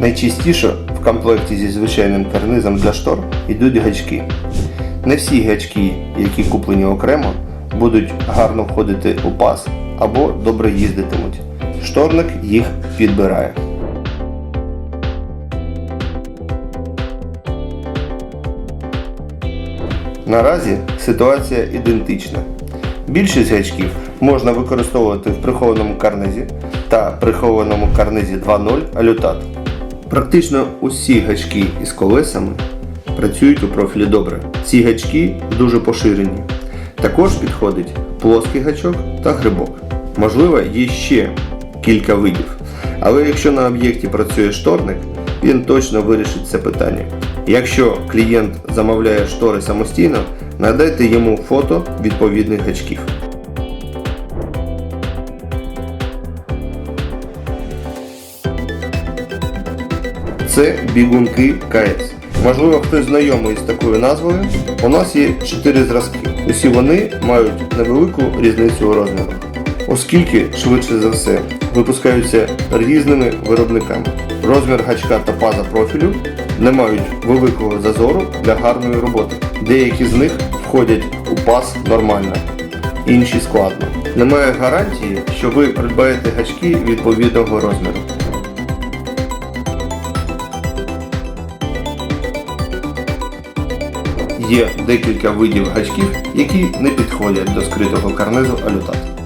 Найчастіше в комплекті зі звичайним карнизом для штор йдуть гачки. Не всі гачки, які куплені окремо, будуть гарно входити у паз або добре їздитимуть. Шторник їх підбирає. Наразі ситуація ідентична. Більшість гачків можна використовувати в прихованому карнизі та прихованому карнизі 2.0 алютат. Практично усі гачки із колесами працюють у профілі добре. Ці гачки дуже поширені. Також підходить плоский гачок та грибок. Можливо, є ще кілька видів. Але якщо на об'єкті працює шторник, він точно вирішить це питання. Якщо клієнт замовляє штори самостійно, надайте йому фото відповідних гачків. Це бігунки КС. Можливо, хтось знайомий з такою назвою. У нас є 4 зразки. Усі вони мають невелику різницю у розмірах, оскільки, швидше за все, випускаються різними виробниками. Розмір гачка та паза профілю не мають великого зазору для гарної роботи. Деякі з них входять у паз нормально, інші складно. Немає гарантії, що ви придбаєте гачки відповідного розміру. Є декілька видів гачків, які не підходять до скритого карнизу алютат.